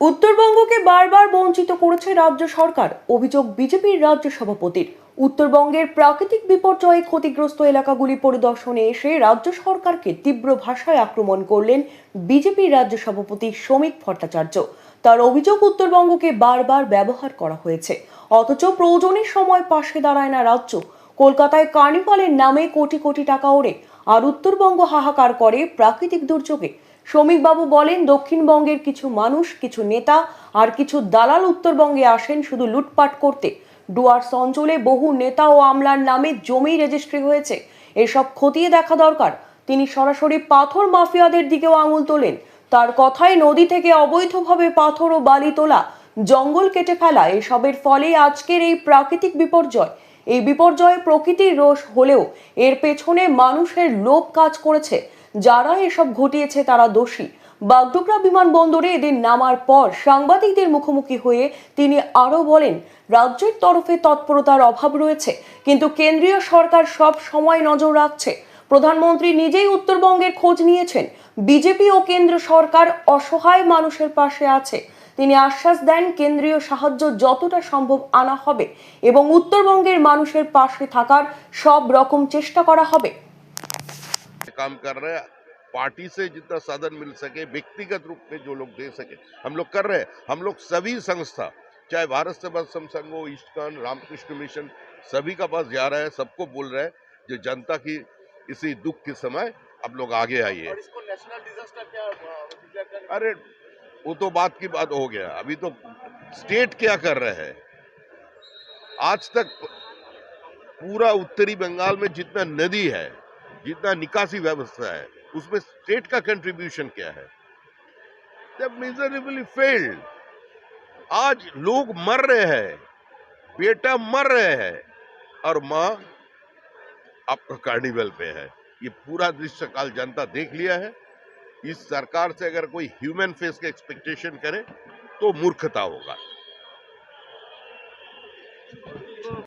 উত্তরবঙ্গকে বারবার বঞ্চিত করেছে রাজ্য সরকার, অভিযোগ বিজেপির রাজ্য সভাপতির। উত্তরবঙ্গের প্রাকৃতিক বিপর্যয়ে ক্ষতিগ্রস্ত এলাকাগুলি পরিদর্শনে এসে রাজ্য সরকারকে তীব্র ভাষায় আক্রমণ করলেন বিজেপির রাজ্য সভাপতি শ্রমিক ভট্টাচার্য। তার অভিযোগ উত্তরবঙ্গকে বারবার ব্যবহার করা হয়েছে। অথচ প্রয়োজনের সময় পাশে দাঁড়ায় না রাজ্য। কলকাতায় কার্নিভালের নামে কোটি কোটি টাকা ওড়ে, আর উত্তরবঙ্গ হাহাকার করে প্রাকৃতিক দুর্যোগে। শ্রমিকবাবু বলেন, দক্ষিণবঙ্গের কিছু মানুষ, কিছু নেতা আর কিছু দালাল উত্তরবঙ্গে আসেন শুধু লুটপাট করতে। ডুয়ার্স অঞ্চলে বহু নেতা ও আমলার নামে জমি রেজিস্ট্রি হয়েছে। এসব খতিয়ে দেখা দরকার। তিনি সরাসরি পাথর মাফিয়াদের দিকেও আঙুল তোলেন। তার কথায় নদী থেকে অবৈধভাবে পাথর ও বালি তোলা, জঙ্গল কেটে ফেলা, এসবের ফলে আজকের এই প্রাকৃতিক বিপর্যয় এই বিপর্যয়ে প্রকৃতির রোষ হলেও এর পেছনে মানুষের লোভ কাজ করেছে। যারা এসব ঘটিয়েছে তারা দোষী। বাগডোগরা বিমানবন্দরে এদিন নামার পর সাংবাদিকদের মুখোমুখি হয়ে তিনি আরও বলেন, রাজ্যের তরফে তৎপরতার অভাব রয়েছে, কিন্তু কেন্দ্রীয় সরকার সব সময় নজর রাখছে। প্রধানমন্ত্রী নিজেই উত্তরবঙ্গের খোঁজ নিয়েছেন বিজেপি ও কেন্দ্র সরকার অসহায় মানুষের পাশে আছে তিনি আশ্বাস দেন কেন্দ্রীয় সাহায্য যতটা সম্ভব আনা হবে এবং উত্তরবঙ্গের মানুষের পাশে থাকার সব রকম চেষ্টা করা হবে काम कर रहे हैं पार्टी से जितना साधन मिल सके व्यक्तिगत रूप में जो लोग दे सके हम लोग कर रहे हैं हम लोग सभी संस्था चाहे भारत सेवा सम संघ हो ईस्टर्न रामकृष्ण मिशन सभी का पास जा रहा है सबको बोल रहे हैं जो जनता की इसी दुख के समय आप लोग आगे आइए और इसको नेशनल डिजास्टर क्या अरे, वो तो बात की बात हो गया। अभी तो स्टेट क्या कर रहे हैं? आज तक पूरा उत्तरी बंगाल में जितना नदी है, जितना निकासी व्यवस्था है, उसमें स्टेट का कंट्रीब्यूशन क्या है? मिजरेबली फेल्ड आज लोग मर रहे हैं, बेटा मर रहे हैं, और माँ आपका कार्निवल पे है। ये पूरा दृश्य काल जनता देख लिया है। इस सरकार से अगर कोई ह्यूमन फेस का एक्सपेक्टेशन करे तो मूर्खता होगा।